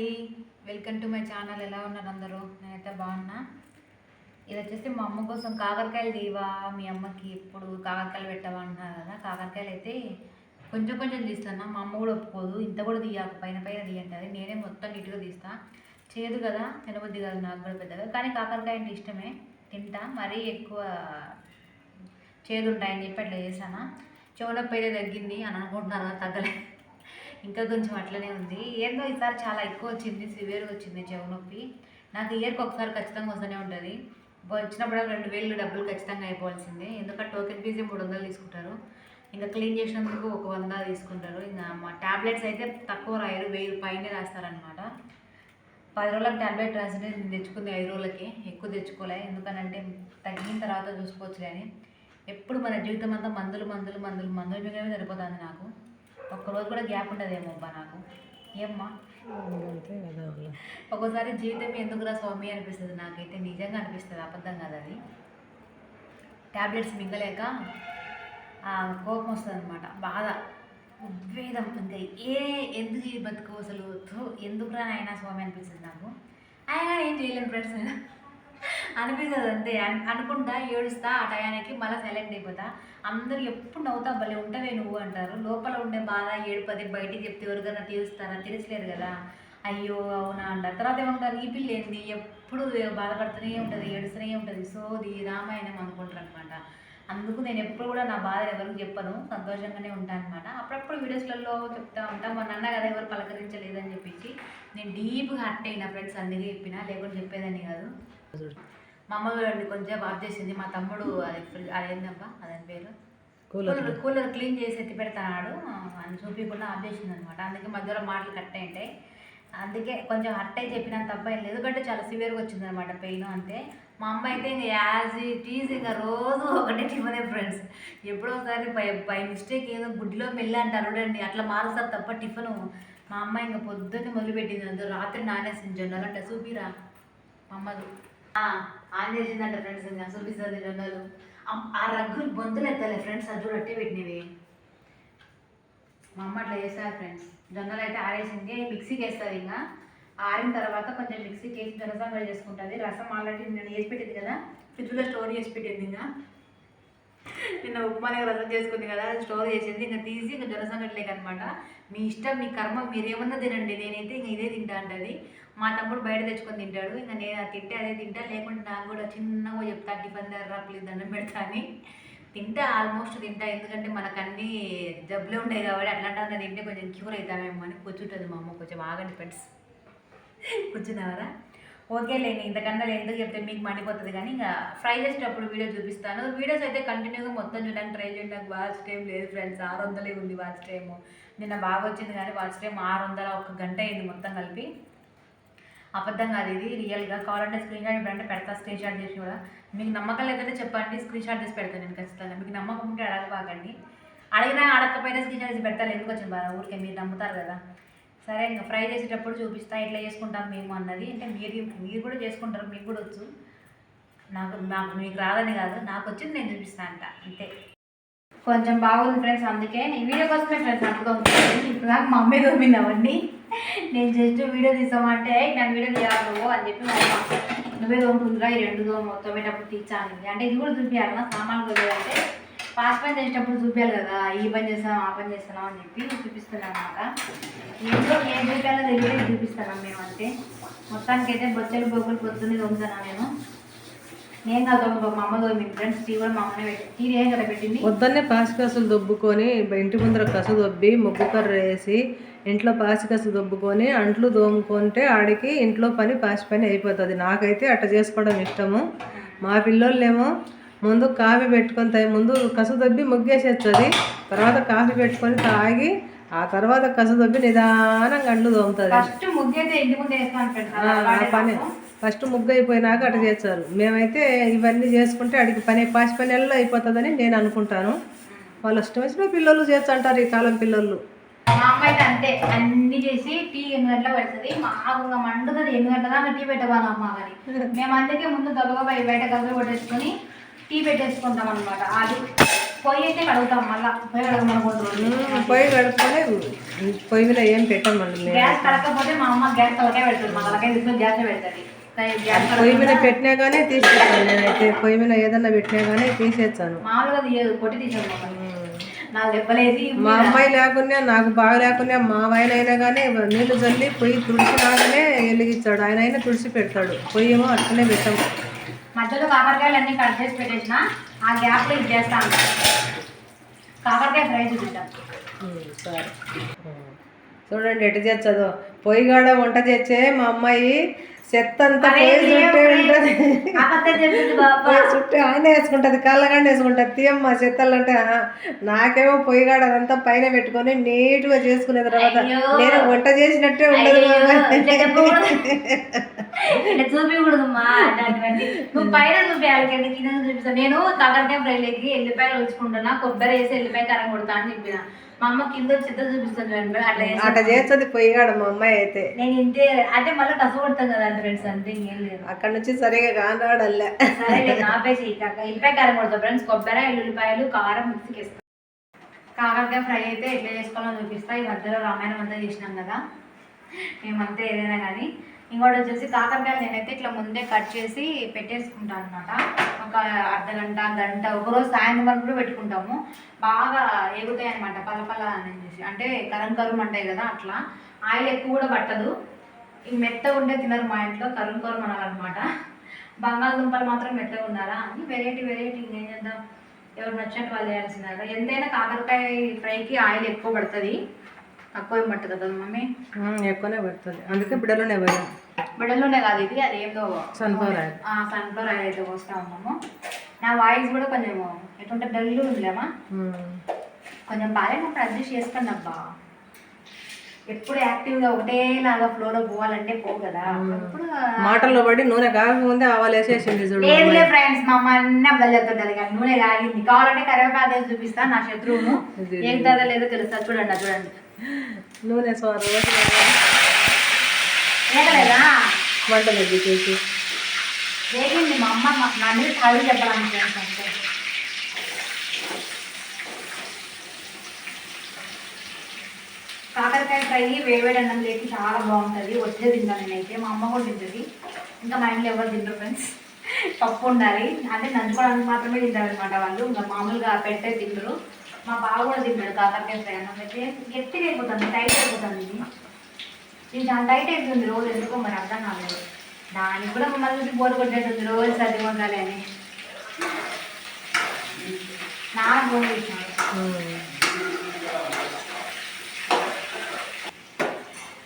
Welcome to my channel. ఎలా ఉన్నారు అందరూ? నేనైతే బాగున్నా. ఇది వచ్చేసి మా అమ్మ కోసం కాకరకాయలు తీవా? మీ అమ్మకి ఎప్పుడు కాకరకాయలు పెట్టవా అంటున్నారు కదా. కాకరకాయలు అయితే కొంచెం కొంచెం తీస్తాను మా అమ్మ కూడా ఒప్పుకోదు. ఇంత కూడా తీయాలి పైన పైన తీయంటది. నేనే మొత్తం నీట్గా తీస్తా. చేదు కదా? తినబుద్ధి కాదు. నాకు కూడా పెద్దగా. కానీ కాకరకాయ అంటే ఇష్టమే. తింటా. మరీ ఎక్కువ చేదు ఉంటాయని చెప్పి అట్లా చేశాను. చెవునొప్పి తగ్గింది అని అనుకుంటున్నారు కదా. తగ్గలే. ఇంకా కొంచెం అట్లనే ఉంది. ఏందో ఈసారి చాలా ఎక్కువ వచ్చింది సివియర్గా వచ్చింది చెవు నొప్పి. నాకు ఇయర్కి ఒకసారి ఖచ్చితంగా వస్తూనే ఉంటుంది. వచ్చినప్పుడు రెండు వేలు డబ్బులు ఖచ్చితంగా అయిపోవాల్సిందే. ఎందుకంటే టోకెన్ ఫీజు మూడు వందలు తీసుకుంటారు. ఇంకా క్లీన్ చేసినందుకు ఒక వంద తీసుకుంటారు. ఇంకా మా ట్యాబ్లెట్స్ అయితే తక్కువ రాయరు వెయ్యి పైనే రాస్తారనమాట పది రోజులకు ట్యాబ్లెట్ రాసింటే నేను తెచ్చుకుంది ఐదు రోజులకి. ఎక్కువ తెచ్చుకోలే. ఎందుకనంటే తగ్గిన తర్వాత చూసుకోవచ్చు కానీ ఎప్పుడు మన జీవితం అంతా మందులు మందులు మందులు మందులు మీద సరిపోతుంది నాకు. ఒక్కరోజు కూడా గ్యాప్ ఉండదేమో అబ్బా నాకు. ఏమ్మా? అంతే కదా వాళ్ళ. ఒక్కోసారి జీవితం ఎందుకురా స్వామి అనిపిస్తుంది నాకైతే. నిజంగా అనిపిస్తుంది అబద్ధం కాదు అది. ట్యాబ్లెట్స్ మింగలేక కోపం వస్తుంది అనమాట బాధ ఉద్వేదం ఇంకా ఏ ఎందుకు ఈ బతుకు అసలు? ఎందుకురా నాయనా స్వామి అనిపిస్తుంది నాకు. అయినా ఏం చేయలేను ఫ్రెండ్స్ నేను అనిపిస్తుంది అంతే అనుకుంటా ఏడుస్తా ఆ టయానికి మళ్ళీ సైలెంట్ అయిపోతా. అందరూ ఎప్పుడు నవ్వుతా భలే ఉంటావే నువ్వు అంటారు. లోపల ఉండే బాధ ఏడుపది బయటికి చెప్తే ఎవరికైనా తీరుస్తారా? తీర్చలేరు కదా. అయ్యో అవునా అంటారు. తర్వాత ఏమంటారు? ఈ పిల్ల ఏంది? ఎప్పుడు బాధపడుతూనే ఉంటుంది ఏడుస్తూనే ఉంటుంది. సోది రామాయణం అనుకుంటారు అనమాట అందుకు నేను ఎప్పుడు కూడా నా బాధ ఎవరికి చెప్పను. సంతోషంగానే ఉంటాను అనమాట అప్పుడప్పుడు వీడియోస్లలో చెప్తా ఉంటా. మా నాన్న కదా ఎవరు పలకరించలేదని చెప్పేసి నేను డీప్గా హర్ట్ అయినా ఫ్రెండ్స్ అందుకే చెప్పినా లేకుంటే చెప్పేదాన్ని కాదు. మా అమ్మ చూడండి కొంచెం ఆఫ్ చేసింది. మా తమ్ముడు అది అదేందబ్బా అదని పేరు? Cooler cooler clean. చేసి ఎత్తి పెడతాడు అని చూపించకుండా ఆఫ్ చేసింది అనమాట అందుకే మధ్యలో మాటలు కట్ అయింటాయి అందుకే కొంచెం హర్ట్ అయి చెప్పిన తప్ప ఏం లేదు. ఎందుకంటే చాలా సివియర్గా వచ్చింది అనమాట పెయిన్ అంతే. మా అమ్మ అయితే ఇంకా యాజ్ ఇట్ ఈజ్ ఇంకా రోజు ఒకటే టిఫనే ఫ్రెండ్స్. ఎప్పుడో ఒకసారి బై బై మిస్టేక్ ఏదో గుడ్డిలో మెల్లి అంటారు చూడండి. అట్లా మారుస్తారు తప్ప టిఫను. మా అమ్మ ఇంకా పొద్దున్నే మొదలుపెట్టింది. అందులో రాత్రి నానేసింది జొన్నలు. అంటే చూపిరా మా అమ్మది. ఆన్ చేసిందంట ఫ్రెండ్స్ ఇంకా చూపిస్తుంది జొన్నలు ఆ రగ్గులు బొంతులు ఎత్తాలి ఫ్రెండ్స్ అది చూడు అట్టే పెట్టినవి. మా అమ్మ అట్లా చేస్తారు ఫ్రెండ్స్ జొన్నలు అయితే ఆరేసింది మిక్సీకి వేస్తారు ఇంకా. ఆరిన తర్వాత కొంచెం మిక్సీకి వేసి జొన్న సంగడి చేసుకుంటుంది. రసం ఆల్రెడీ నేను వేసి పెట్టింది కదా ఫ్రిడ్జ్లో స్టోర్ చేసి పెట్టింది ఇంకా. నిన్న ఉప్మానే రసం చేసుకుంది కదా స్టోర్ చేసింది. ఇంకా తీసి ఇంకా జొన్న అనమాట మీ ఇష్టం మీ కర్మ మీరేమన్నా తినండి. నేనైతే ఇంక ఇదే తింటా అంటది. మా తమ్ముడు బయట తెచ్చుకొని తింటాడు. ఇంకా నేను అది తింటే అదే తింటా. లేకుంటే నాకు కూడా చిన్నగా చెప్తా టిఫిన్ దగ్గర ప్లీజ్ దండం పెడతా అని. తింటా ఆల్మోస్ట్ తింటా. ఎందుకంటే మనకు అన్ని జబ్బులు ఉంటాయి కాబట్టి అట్లాంటి అంతా తింటే కొంచెం క్యూర్ అవుతామేమో అని కూర్చుంటుంది మా అమ్మ. కొంచెం ఆగండి ఫ్రెండ్స్ కూర్చున్నావరా? ఓకే లేని ఇంతకన్నా ఎందుకు చెప్తే మీకు మండిపోతుంది కానీ ఇంకా ఫ్రై చేసేటప్పుడు వీడియో చూపిస్తాను. వీడియోస్ అయితే కంటిన్యూగా మొత్తం చూడడానికి ట్రై చేయండి. నాకు వాచ్ టైం లేదు ఫ్రెండ్స్. ఆరు వందలే ఉంది వాచ్ టైము. నిన్న బాగా వచ్చింది కానీ వాచ్ టైం ఆరు వందల ఒక గంట అయింది మొత్తం కలిపి. అబద్ధం కాదు ఇది రియల్గా కావాలంటే స్క్రీన్ షాట్ ఇవ్వండి పెడతా స్క్రీన్ షాట్ చేసి కూడా. మీకు నమ్మకం లేదంటే చెప్పండి స్క్రీన్ షాట్ చేసి పెడతాను నేను ఖచ్చితంగా. మీకు నమ్మకం ఉంటే అడగబాకండి అడిగినా అడగకపోయినా స్క్రీన్ షాట్ చేసి పెడతాను ఎందుకు వచ్చింది బాగా ఊరికే మీరు నమ్ముతారు కదా. సరే ఇంకా ఫ్రై చేసేటప్పుడు చూపిస్తా ఇట్లా చేసుకుంటాం మేము అన్నది. అంటే మీరు మీరు కూడా చేసుకుంటారు మీకు కూడా వచ్చు. నాకు నాకు మీకు రాదని కాదు. నాకు వచ్చింది నేను చూపిస్తా అంట. అంతే. కొంచెం బాగుంది ఫ్రెండ్స్ అందుకే ఈ వీడియో కోసమే ఫ్రెండ్స్ అనుకోండి ఇప్పుడు దాకా మా అమ్మే దొమ్మింది అవన్నీ. నేను జస్ట్ వీడియో తీసామంటే నన్ను వీడియో తీయాలి నువ్వు అని చెప్పి మా అమ్మ నువ్వే ఈ రెండు దోమ తోమేటప్పుడు తీర్చాను అంటే ఇది కూడా చూపించాలి నా సామాన్లు అంటే పాస్ పని చేసేటప్పుడు చూపించాలి కదా ఈ పని చేస్తాం ఆ పని చేస్తున్నాం అని చెప్పి చూపిస్తున్నాను అనమాట ఏంటో ఏం చూపించాలో తెలియదు చూపిస్తున్నాం మేము అంతే. మొత్తానికైతే బొచ్చలు బొగ్గులు పొద్దున్నే దొంగతాను నేను? నేను కాదు మా అమ్మ దోమి ఫ్రెండ్స్ టీ కూడా మా అమ్మనే పెట్టి టీ ఏం కదా పెట్టింది పొద్దున్నే పాసికసులు దొబ్బుకొని ఇంటి ముందర కసు దొబ్బి ముగ్గు కర్ర వేసి ఇంట్లో పాసికసు దొబ్బుకొని అంట్లు దోముకుంటే ఆడికి ఇంట్లో పని పాసి పని అయిపోతుంది. నాకైతే అట్ట చేసుకోవడం ఇష్టము. మా పిల్లోళ్ళేమో ముందు కాఫీ పెట్టుకొని ముందు కసు దొబ్బి ముగ్గేసేస్తుంది. తర్వాత కాఫీ పెట్టుకొని తాగి ఆ తర్వాత కసు దొబ్బి నిదానంగా అంట్లు దోముతుంది. పని. ఫస్ట్ ముగ్గు అయిపోయినాక అటు చేస్తారు. మేమైతే ఇవన్నీ చేసుకుంటే అడిగి పని పాసి పని అయిపోతుందని నేను అనుకుంటాను. వాళ్ళు ఇష్టం వచ్చిన పిల్లలు చేస్తుంటారు ఈ కాలం పిల్లలు మా అమ్మ అయితే అంతే అన్ని చేసి టీ ఎనిమిది గంటలకు పెడుతుంది. మాకు ఇంకా మండుతుంది ఎనిమిది గంటల దాకా టీ పెట్టవాలి అమ్మ కానీ మేము అందుకే ముందు గబగబా బయట గబగబా కొట్టేసుకొని టీ పెట్టేసుకుంటాం అనమాట అది పొయ్యి అయితే కడుగుతాం మళ్ళా. పొయ్యి కడగమనకూడదు ఉమ్, పొయ్యి కడుక్కొని పొయ్యి మీద ఏం మేము. గ్యాస్ కడకపోతే మా అమ్మ గ్యాస్ తలకాయ పెడుతుంది. మా తలకాయ తీసుకుని గ్యాస్ పెడుతుంది. గ్యాస్ పొయ్యి మీద పెట్టినా కానీ తీసేస్తాను నేనైతే. పొయ్యి మీద ఏదన్నా పెట్టినా కానీ తీసేస్తాను. మామూలుగా తీయదు పొట్టి మా అమ్మాయి లేకున్నా నాకు బాగా లేకున్నా మా ఆయన అయినా కానీ నీళ్ళు చల్లి పొయ్యి తుడిచినాకనే వెలిగిస్తాడు ఆయన అయినా తుడిచి పెడతాడు. పొయ్యి ఏమో అట్లనే పెట్టాము మధ్యలో కాకరకాయలు అన్ని కట్ చేసి పెట్టేసిన. ఆ గ్యాప్లో ఇది చేస్తాను కాకరకాయ ఫ్రై చూపిస్తాను ఉమ్, సరే. ఉమ్. చూడండి ఎటు చేస్తుందో. పొయ్యి కాడ వంట చేస్తే మా అమ్మాయి చెత్త అంతా చుట్టే ఉంటుంది. ఆయన వేసుకుంటది కళ్ళగండ వేసుకుంటది. తీయమ్మ చెత్తలు అంటే. నాకేమో పొయ్యి కాడ అదంతా పైన పెట్టుకొని నీట్గా చేసుకునే తర్వాత. నేను వంట చేసినట్టే ఉండదు చూపించకూడదమ్మా నువ్వు పైన చూపించాలి కింద కింద చూపిస్తాను నేను కాకరకాయ ఫ్రైలోకి ఎల్లిపాయలు వచ్చుకుంటున్నా కొబ్బరి వేసి ఎల్లిపాయ కారం కొడతా అని చెప్పిన. మా అమ్మ కింద చిత్త చూపిస్తాను చూడండి అట్లా. అట్లా చేస్తుంది. పొయ్యి కాడ మా అమ్మాయి అయితే. నేను ఇంతే అంటే మళ్ళీ కసు కొడతాం కదా ఫ్రెండ్స్ అంతే ఇంకేం లేదు. అక్కడ నుంచి సరిగా కానాడల్లే సరే నేను ఆపేసి కాక కారం కొడతా ఫ్రెండ్స్ కొబ్బరి ఎల్లుల్లిపాయలు కారం మిక్సీకి కాకరకాయ ఫ్రై అయితే ఎట్లా చేసుకోవాలో చూపిస్తా. ఈ మధ్యలో రామాయణం అంతా చేసినాం కదా. మేమంతా ఏదైనా కానీ ఇంకోటి వచ్చేసి కాకరకాయలు నేనైతే ఇట్లా ముందే కట్ చేసి పెట్టేసుకుంటాను అనమాట ఒక అర్ధ గంట గంట ఒకరోజు సాయంత్రం వరకు కూడా పెట్టుకుంటాము. బాగా ఎగుతాయి అనమాట పలపల చెప్పేసి అంటే కరం కరుం అంటాయి కదా అట్లా. ఆయిల్ ఎక్కువ కూడా పట్టదు. ఈ మెత్తగా ఉంటే తినరు మా ఇంట్లో కరుం కరుం అనాలన్నమాట. బంగాళదుంపలు మాత్రం మెత్తగా ఉండాలా అని వెరైటీ వెరైటీ ఇంకేం చేద్దాం? ఎవరు నచ్చినట్టు వాళ్ళు చేయాల్సిందా ఎంతైనా కాకరకాయ ఫ్రైకి ఆయిల్ ఎక్కువ పడుతుంది. తక్కువ ఏం పట్టదు కదా మమ్మీ? ఎక్కువనే పడుతుంది. అందుకే బిడ్డలోనే పోయాం. బిడ్డలోనే కాదు ఇది అదేందో. సన్ఫ్లవర్ ఆయిల్ సన్ఫ్లవర్ ఆయిల్ అయితే పోస్తూ ఉన్నాము. నా వాయిస్ కూడా కొంచెం ఎటువంటి డల్ ఉందిలేమా. కొంచెం బాగాలేనప్పుడు అడ్జస్ట్ చేసుకోండి అబ్బా. ఎప్పుడు యాక్టివ్గా ఒకటేలాగా ఫ్లోలో పోవాలంటే పో కదా. మాటల్లో పడి నూనె కాకముందే ఆవాలు వేసేసింది చూడు లేదులే ఫ్రెండ్స్ మా అమ్మ అన్నీ అబ్బాయి చెప్తుంటది కానీ నూనె కాగింది. కావాలంటే కరివేపాకు చూపిస్తా నా శత్రువును. ఏం లేదో తెలుస్తా. చూడండి అది చూడండి. నూనె సో రోజు వేగలేదా? మంట తగ్గించేసి వేగింది మా అమ్మ మా- నా మీద ఫ్రెండ్స్ అంతే కాకరకాయ ఫ్రై వేడివేడి అన్నం లేకి చాలా బాగుంటుంది. వచ్చే తింటాను నేనైతే. మా అమ్మ కూడా తింటుంది. ఇంకా మా ఇంట్లో ఎవరు తింటారు ఫ్రెండ్స్ పప్పు ఉండాలి. అంటే నంచుకోవడానికి మాత్రమే తింటారు అనమాట వాళ్ళు. ఇంకా మామూలుగా పెట్టే తింటారు. మా బావ కూడా తింటాడు కాకరకాయ ఫ్రై అన్నం అయితే. గట్టిగా అయిపోతుంది టైట్ అయిపోతుంది ఇది. ఇది చాలా టైట్ అయిపోతుంది రోజు ఎందుకో మరి అర్థం కాలేదు. దానికి కూడా మమ్మల్ని చూసి బోర్ కొట్టేస్తుంది రోజు సర్ది ఉండాలి అని. నా ఫోన్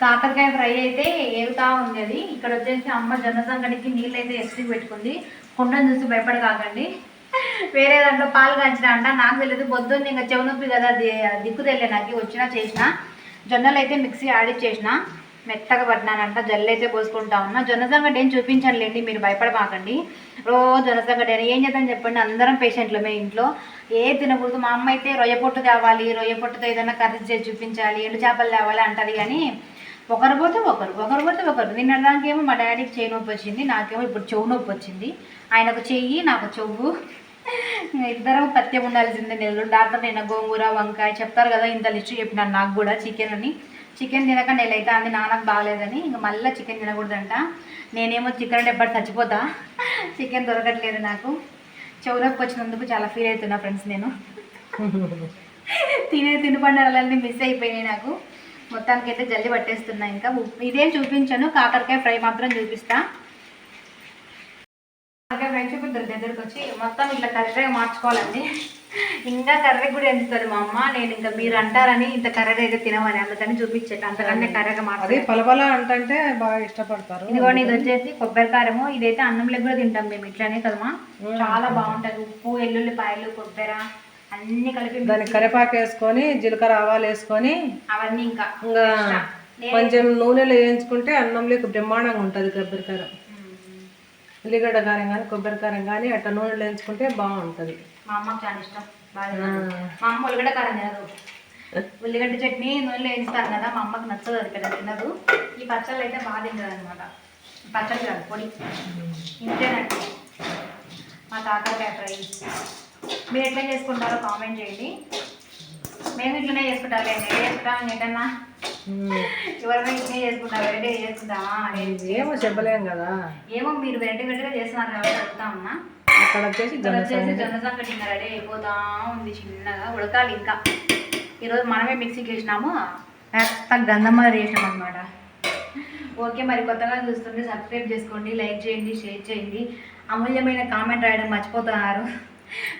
కాకరకాయ ఫ్రై అయితే ఏగుతా ఉంది అది. ఇక్కడ వచ్చేసి అమ్మ జొన్న సంగడికి నీళ్ళు అయితే ఎత్తి పెట్టుకుంది. కొండను చూసి భయపడ కాకండి వేరే దాంట్లో పాలు కాంచిన అంట నాకు తెలియదు పొద్దున్న ఇంకా చెవు నొప్పి కదా దిక్కు తెలియ నాకు. వచ్చినా చేసిన జొన్నలు అయితే మిక్సీ ఆడిచ్చేసిన మెత్తగా పట్టినానంట. జల్లు అయితే పోసుకుంటా ఉన్నా. జొన్న సంగటి ఏం చూపించండి మీరు భయపడమాకండి. రోజు జొన్న సంగటి అని ఏం చేద్దాం చెప్పండి. అందరం పేషెంట్లమే ఇంట్లో. ఏ తినకూడదు. మా అమ్మ అయితే రొయ్య పొట్టు తేవాలి రొయ్య పొట్టుతో ఏదైనా కర్రీ చేసి చూపించాలి ఎండు చేపలు తేవాలి అంటది కానీ ఒకరు పోతే ఒకరు ఒకరు పోతే ఒకరు. నిన్నదానికేమో మా డాడీకి చేయి నొప్పి వచ్చింది నాకేమో ఇప్పుడు చెవు నొప్పి వచ్చింది. ఆయనకు చెయ్యి నాకు చెవు. ఇద్దరం పత్యం ఉండాల్సిందే. నెలలు డాక్టర్ నేను? గోంగూర వంకాయ చెప్తారు కదా ఇంత లిస్ట్ చెప్పినాను నాకు కూడా చికెన్ అని. చికెన్ తినక నెల అయితే అంది నాన్నకు బాగలేదని. ఇంకా మళ్ళీ చికెన్ తినకూడదంట. నేనేమో చికెన్ అంటే ఎప్పటి చచ్చిపోతా? చికెన్ దొరకట్లేదు నాకు. చౌరకు వచ్చినందుకు చాలా ఫీల్ అవుతున్నా ఫ్రెండ్స్ నేను. తినే తినుబండాలన్నీ మిస్ అయిపోయినాయి నాకు. మొత్తానికి అయితే జల్లి పట్టేస్తున్నా ఇంకా. ఇదేం చూపించాను కాకరకాయ ఫ్రై మాత్రం చూపిస్తాను కాకరకాయ ఫ్రై చూపిద్దరు దగ్గరకు వచ్చి మొత్తం ఇట్లా కర్రీగా మార్చుకోవాలండి. ఇంకా కర్రీ కూడా ఎంచుతుంది మా అమ్మ. నేను ఇంకా మీరు అంటారని ఇంత కర్రీగా అయితే తినమని అందుకని చూపించట్టు అంతకంటే కర్రీగా అది మార్చాలి పలపల అంటంటే బాగా ఇష్టపడతారు. ఇదిగోండి ఇది వచ్చేసి కొబ్బరి కారము. ఇదైతే అన్నంలో కూడా తింటాం మేము ఇట్లానే కదమ్మా. చాలా బాగుంటది. ఉప్పు ఎల్లుల్లిపాయలు కొబ్బరి అన్ని కలిపి దానికి కరివేపాకు వేసుకొని జీలకర్ర ఆవాలు వేసుకొని అవన్నీ ఇంకా ఇంకా కొంచెం నూనెలో వేయించుకుంటే అన్నంలోకి బ్రహ్మాండంగా ఉంటుంది కొబ్బరికారం. ఉల్లిగడ్డ కారం కానీ కొబ్బరికారం కానీ అట్లా నూనెలో వేయించుకుంటే బాగుంటుంది. మా అమ్మకి చాలా ఇష్టం. బాగా. మా అమ్మ ఉల్లిగడ్డ కారం తినదు. ఉల్లిగడ్డ చట్నీ నూనెలో వేయిస్తాను కదా మా అమ్మకి నచ్చదు అది పెద్ద తినదు. ఈ పచ్చళ్ళు అయితే బాగా తింటుంది అనమాట పచ్చళ్ళు కాదు పొడి. ఇంతేనండి. మా కాకరకాయ ఫ్రై మీరు ఎట్లా చేసుకుంటారో కామెంట్ చేయండి. మేము ఇట్లనే చేసుకుంటాం ఎట్లా చేసుకుంటాం ఏంటన్నా ఎవరైనా ఇట్లనే చేసుకుంటాం వెరైటీ చేసుకుంటామా ఏమో చెప్పలేం కదా. ఏమో మీరు వెరైటీ వెరైటీగా చేస్తున్నారు కాబట్టి అడుగుతా ఉన్నా. అక్కడ వచ్చేసి జొన్న సంకటి ఇంకా రెడీ అయిపోతా ఉంది చిన్నగా ఉడకాలి ఇంకా. ఈరోజు మనమే మిక్సీకి వేసినాము మెత్త గంధమ్మలు వేసినాం అనమాట ఓకే మరి కొత్తగా చూస్తుంటే సబ్స్క్రైబ్ చేసుకోండి లైక్ చేయండి షేర్ చేయండి. అమూల్యమైన కామెంట్ రాయడం మర్చిపోతున్నారు.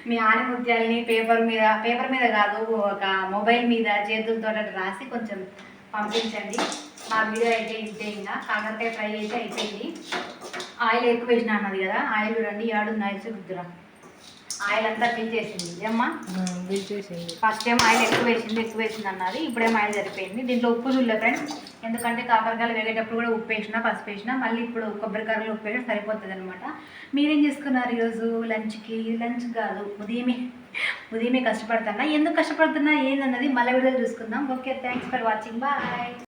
మీ ఆనిముత్యాలని పేపర్ మీద పేపర్ మీద కాదు ఒక మొబైల్ మీద చేతులతో రాసి కొంచెం పంపించండి. మా వీడియో అయితే ఇంతే ఇంకా. కాకరకాయ ఫ్రై అయితే అయిపోయింది. ఆయిల్ ఎక్కువ వేసిన అన్నది కదా ఆయిల్ చూడండి ఏడు ఆయిల్ చూద్దురా. ఆయిల్ అంతా ఫిల్ చేసింది. ఏమ్మా? బిల్ చేసింది. ఫస్ట్ టైం ఆయిల్ ఎక్కువ వేసింది ఎక్కువ వేసింది అన్నది. ఇప్పుడేం ఆయిల్ సరిపోయింది. దీంట్లో ఉప్పు చూడలే ఫ్రెండ్స్. ఎందుకంటే కాకరకాయలు వేగేటప్పుడు కూడా ఉప్పు వేసిన పసుపు వేసిన మళ్ళీ ఇప్పుడు కొబ్బరికాయలు ఉప్పు వేసిన సరిపోతుంది అనమాట మీరేం చేసుకున్నారు ఈరోజు లంచ్కి? లంచ్ కాదు ఉదయమే. ఉదయమే కష్టపడుతున్నా ఎందుకు కష్టపడుతున్నా? ఏందన్నది మళ్ళీ వీడియోలు చూసుకుందాం. Okay thanks for watching bye